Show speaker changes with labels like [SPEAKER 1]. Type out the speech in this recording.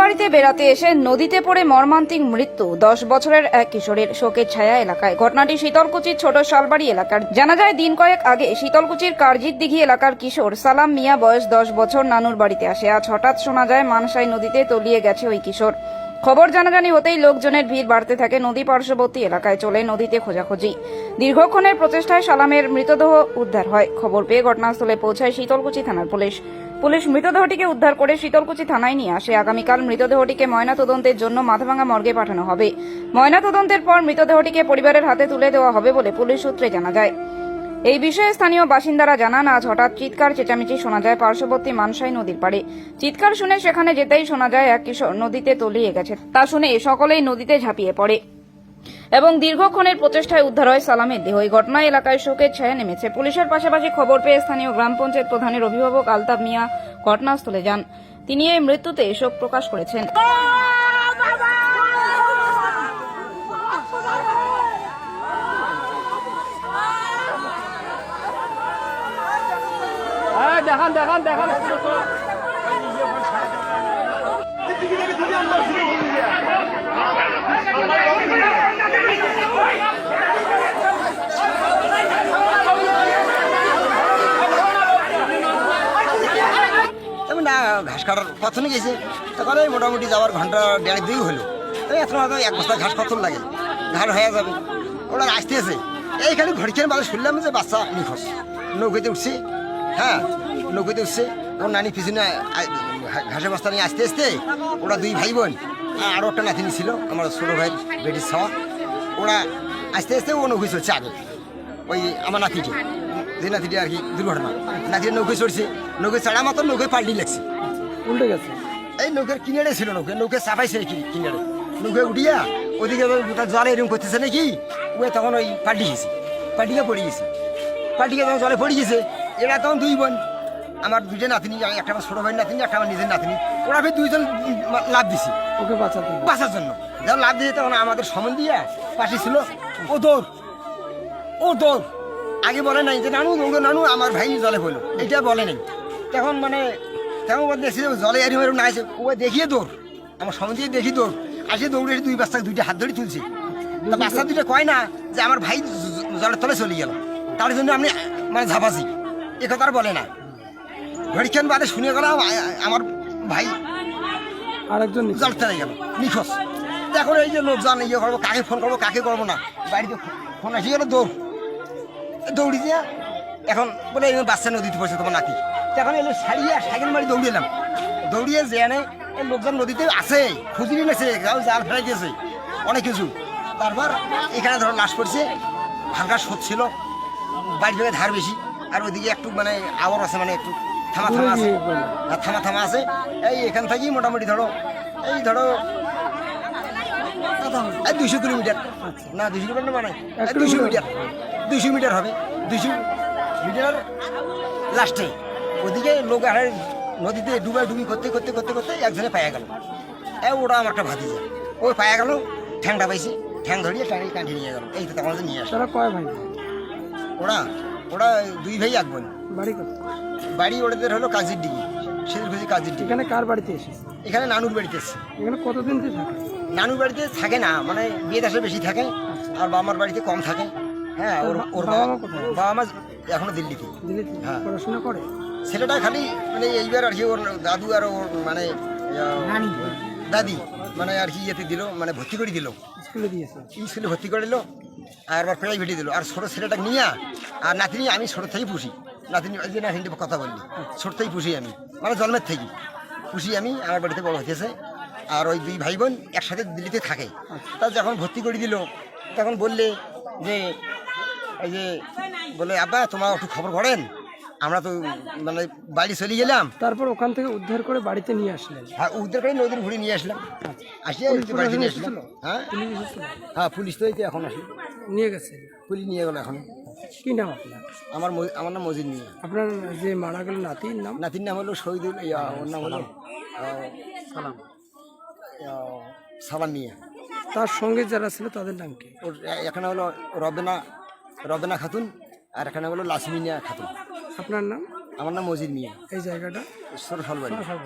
[SPEAKER 1] বাড়িতে বেড়াতে এসে নদীতে পড়ে মর্মান্তিক মৃত্যু। দশ বছরের এক কিশোরের শোকের ছায়া এলাকায়। ঘটনাটি শীতলকুচির ছোট শালবাড়ি এলাকার। জানা যায়, দিন কয়েক আগে শীতলকুচির কার্জিত দিঘি এলাকার কিশোর সালাম মিয়া বয়স দশ বছর নানুর বাড়িতে আসে। আজ হঠাৎ শোনা যায়, মানসাই নদীতে তলিয়ে গেছে ওই কিশোর। খবর জানাজানি হতেই লোকজনের ভিড় বাড়তে থাকে নদী পার্শ্ববর্তী এলাকায় চলে নদীতে খোঁজাখুঁজি। দীর্ঘক্ষণের প্রচেষ্টায় সালামের মৃতদেহ উদ্ধার হয়। খবর পেয়ে ঘটনাস্থলে পৌঁছায় শীতলকুচি থানার পুলিশ। পুলিশ মৃতদেহটিকে উদ্ধার করে শীতলকুচি থানায় নিয়ে আসে। আগামীকাল মৃতদেহটিকে ময়না তদন্তের জন্য মাথাভাঙা মর্গে পাঠানো হবে। ময়না তদন্তের পর মৃতদেহটিকে পরিবারের হাতে তুলে দেওয়া হবে বলে পুলিশ সূত্রে জানা যায়। এই বিষয়ে স্থানীয় বাসিন্দারা জানান, আজ হঠাৎ চিৎকার, চেঁচামেচি শোনা যায় পার্শ্ববর্তী মানসাই নদীর পাড়ে। চিৎকার শুনে সেখানে যেতেই শোনা যায় এক কিশোর নদীতে তলিয়ে গেছে। তা শুনে সকলেই নদীতে ঝাঁপিয়ে পড়ে এবং দীর্ঘক্ষণের প্রচেষ্টায় উদ্ধার হয় সালামের দেহ। এই ঘটনায় এলাকায় শোকের ছায়া নেমেছে। পুলিশের পাশাপাশি খবর পেয়ে স্থানীয় গ্রাম পঞ্চায়েত প্রধানের অভিভাবক আলতাব মিয়া ঘটনাস্থলে যান। তিনি এই মৃত্যুতে শোক প্রকাশ করেছেন।
[SPEAKER 2] দেখান দেখান দেখান।
[SPEAKER 3] না, ঘাস কাটার কতক্ষণ গেছে। তখন এই মোটামুটি যাওয়ার ঘণ্টা দেড় দুই হলো। এই এখন এক বস্তা ঘাস কতক্ষণ লাগে? ঘাস হয়ে যাবে। ওরা আসতে আছে এইখানে ঘড়িখানে বাজে শুনলাম যে বাচ্চা নিখোঁজ। নৌকোতে উঠছে। হ্যাঁ নৌকোতে উঠছে। ওর নানি পিছনে আ- ঘা- ঘাসের বস্তা নিয়ে আসতে আসতে ওরা দুই ভাই বোন আর আরও একটা নাতিনি ছিল আমার ছোটো ভাই বেটির ছাওয়া। ওরা আসতে আসতে ও নৌকো চলছে আগে। ওই আমার নাতিটি যে নাতিটি আর কি দুর্ঘটনা। নাতির নৌকো চড়ছে। নৌকো চড়া মাত্র নৌকোয় পাল্টি লাগছে।
[SPEAKER 2] উল্টে গেছে।
[SPEAKER 3] এই নৌকের কিনারে ছিল নৌকা নৌকা চাপাইছে কি কিনারে। নৌকা উঠিয়া ওদিকে জলে এরকম করতেছে নাকি? ওই তখন ওই পাল্টি গেছে। পাল্টিকে পড়ে গেছে। পাল্টিকে যখন জলে পড়ে গেছে এরা তখন দুই বোন আমার দুইটা নাতিনি একটা আমার ছোট ভাই নাতিনি একটা আমার নিজের নাতিনি ওরা ফের দুইজন লাভ দিছে।
[SPEAKER 2] ওকে বাঁচাতে।
[SPEAKER 3] বাঁচার জন্য। যখন লাভ দিয়ে তখন আমাদের সমন দিয়া পাশে ছিল ও দৌড়। ও দৌড়। আগে বলে নাই যে নানু গঙ্গ নানু আমার ভাই জলে হলো এটা বলে নাই। তখন মানে তখন বলে দেখছি জলে এরম এরম না আছে ও দেখিয়ে দৌড়। আমার সমন দিয়ে দেখি দৌড়। আসে দৌড়ে দুই বাচ্চা দুইটা হাত ধরে তুলছে। বাচ্চা দুইটা কয় না যে আমার ভাই জলের তলে চলে গেল। তার জন্য আমি মানে ঝাপাছি। এ কথা আর বলে না। ঘড়িখান বাদে শুনে গেলাম আমার ভাই।
[SPEAKER 2] আরেকজন।
[SPEAKER 3] জল চলে গেল নিখোঁজ। এখন এই যে লোকজন ইয়ে করব কাকে ফোন করব কাকে করব না বাড়িতে ফোন আসি গেল দৌড়। দৌড়ি দিয়ে এখন বলে এই বাচ্চা নদীতে পড়ছে তোমার নাতি। এখন এলো সারিয়ে সাইকেল মারি দৌড়িয়ে এলাম। দৌড়িয়ে যে আনে এই লোকজন নদীতে আছে খুঁজি নিয়েছে যাও জাল ফেলাই দিয়েছে অনেক কিছু। তারপর এখানে ধরো লাশ পড়ছে হালকা স্রোত ছিল বাড়ি থেকে ধার বেশি। আর ওইদিকে একটু মানে আওয়ার আছে মানে একটু থামা থামা আছে। আর থামা থামা আছে। এই এখান থেকেই মোটামুটি ধরো এই ধরো এই দুশো কিলোমিটার। না দুশো কিলোমিটার মানে দুশো মিটার দুশো মিটার হবে। দুশো মিটার লাস্টে। ওদিকে লোক আর নদীতে ডুবা ডুবি করতে করতে করতে করতে একজনে পায়া গেল। এ ওটা আমার একটা ভাতিজা। ওই পায়া গেল ঠ্যাংটা পাইছে। ঠ্যাং ধরিয়ে টানি কাঁঠি নিয়ে গেল। এই তো তখন নিয়ে আসে
[SPEAKER 2] কয় ভাই?
[SPEAKER 3] ওরা ওরা দুই ভাই এক বোন।
[SPEAKER 2] বাড়ি
[SPEAKER 3] বাড়ি ওদের হলো কাজির ডিগি সেদিন খুঁজি কাজির ডিগি।
[SPEAKER 2] এখানে কার বাড়িতে এসে?
[SPEAKER 3] এখানে নানুর বাড়িতে এসছে।
[SPEAKER 2] এখানে কতদিন থেকে থাকে?
[SPEAKER 3] নানুর বাড়িতে থাকে না মানে বিয়ে দেশে বেশি থাকে আর বাবা মার বাড়িতে কম থাকে। হ্যাঁ ওর ওর
[SPEAKER 2] বাবা?
[SPEAKER 3] বাবা
[SPEAKER 2] মা
[SPEAKER 3] এখনও দিল্লিতে।
[SPEAKER 2] দিল্লিতে?
[SPEAKER 3] হ্যাঁ।
[SPEAKER 2] পড়াশোনা করে?
[SPEAKER 3] ছেলেটা খালি মানে এইবার আর কি ওর দাদু আর ওর মানে দাদি মানে আর কি ইয়েতে দিল মানে ভর্তি করে দিল।
[SPEAKER 2] স্কুলে দিয়েছে?
[SPEAKER 3] স্কুলে ভর্তি করে দিল। আর আবার প্রাইভেটে দিল। আর ছোটো ছেলেটাকে নিয়ে আর নাতিনি আমি ছোটো থেকেই পুষি। নাতিনি ওই যে নাতিনিটা কথা বললি। ছোট থেকেই পুষি আমি। মানে জন্মের থেকে পুষি আমি আমার বাড়িতে বড় হতেছে আর ওই দুই ভাই বোন একসাথে দিল্লিতে থাকে। তা যখন ভর্তি করে দিল তখন বললে যে এই যে বলে আব্বা তোমার একটু খবর করেন আমরা তো মানে বাড়ি চলে গেলাম।
[SPEAKER 2] তারপর ওখান থেকে উদ্ধার করে বাড়িতে নিয়ে আসলেন।
[SPEAKER 3] হ্যাঁ উদ্ধার করে নদীর ঘুরে নিয়ে আসলাম। আসিয়া বাড়িতে নিয়ে আসলাম। হ্যাঁ।
[SPEAKER 2] পুলিশ
[SPEAKER 3] হ্যাঁ পুলিশ তো এখন আসি।
[SPEAKER 2] নিয়ে গেছে?
[SPEAKER 3] পুলিশ নিয়ে গেল এখন।
[SPEAKER 2] কি নাম আপনার?
[SPEAKER 3] আমার ম- আমার নাম মজিদ মিয়া।
[SPEAKER 2] আপনার যে মারা গেল নাতির নাম?
[SPEAKER 3] নাতির নাম হলো শহীদুল ইয়া ওর নাম হলো সালাম। সালাম মিয়া।
[SPEAKER 2] তার সঙ্গে যারা ছিল তাদের নাম কি?
[SPEAKER 3] ওর এ- এখানে হলো রবেনা রবেনা খাতুন আর এখানে হলো লাসমিনিয়া খাতুন।
[SPEAKER 2] আপনার নাম?
[SPEAKER 3] আমার নাম মজিদ মিয়া।
[SPEAKER 2] এই জায়গাটা?
[SPEAKER 3] সরফল বাড়ি।
[SPEAKER 2] সরকার